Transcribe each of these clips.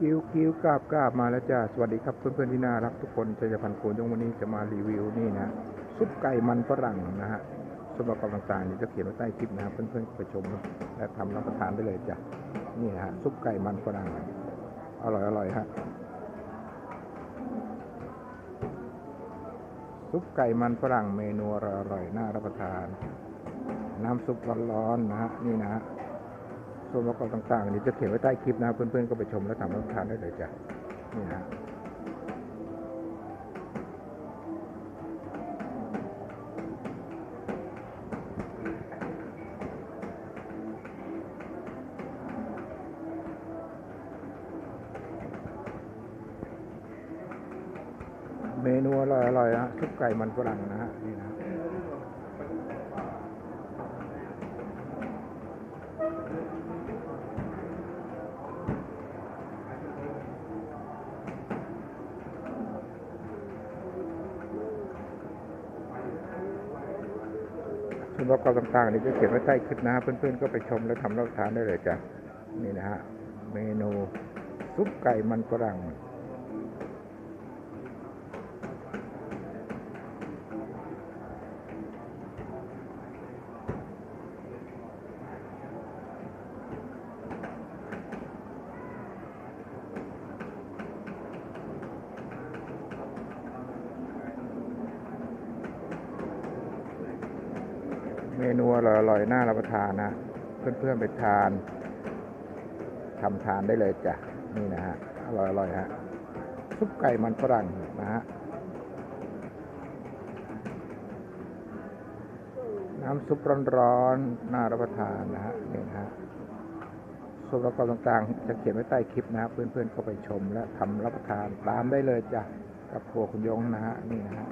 กิ้วกิ้วกราบกราบมาแล้วจ้าสวัสดีครับเพื่อนๆที่น่ารักทุกคนชัยพันธ์โกนยงวันนี้จะมารีวิวนี่นะซุปไก่มันฝรั่งนะฮะส่วนประกอบต่างๆนี่จะเขียนไว้ใต้คลิปนะครับเพื่อนๆไปชมและทำรับประทานได้เลยจ้ะนี่ฮะซุปไก่มันฝรั่งอร่อยอร่อยฮะซุปไก่มันฝรั่งเมนูอร่อยน่ารับประทาน น้ำซุปร้อนๆนะฮะนี่นะฮะ ส่วนประกอบต่างๆนี่จะเขียนไว้ใต้คลิปนะครับเพื่อนๆก็ไปชมและทำรับประทานได้เลยจ้ะนี่นะเมนูอร่อยๆนะซุปไก่มันฝรั่งนะฮะนี่นะ ส่วนประกอบต่างๆนี่จะเขียนไว้ใต้คลิปนะฮะเพื่อนๆก็ไปชมและทำรับทานได้เลยจ้ะนี่นะฮะเมนูซุปไก่มันฝรั่ง เมนูอร่อยๆน่ารับประทานนะ เพื่อนๆไปทานทำทานได้เลยจ้ะ นี่นะฮะ อร่อยๆฮะ ซุปไก่มันฝรั่งนะฮะ น้ำซุปร้อนๆน่ารับประทานนะฮะ นี่นะฮะส่วนประกอบต่างๆ จะเขียนไว้ใต้คลิปนะครับ เพื่อนๆก็ไปชมและทำรับประทานตามได้เลยจ้ะ กับครัวคุณยงนะฮะ นี่นะฮะ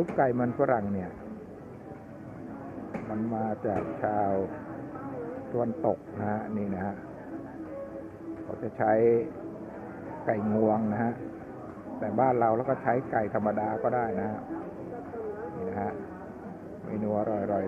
ซุปไก่มันฝรั่งเนี่ย มันมาจากชาวตะวันตกนะฮะนี่นะฮะเขาจะใช้ไก่งวงนะฮะแต่บ้านเราแล้วก็ใช้ไก่ธรรมดาก็ได้นะฮะนี่นะฮะเมนูอร่อย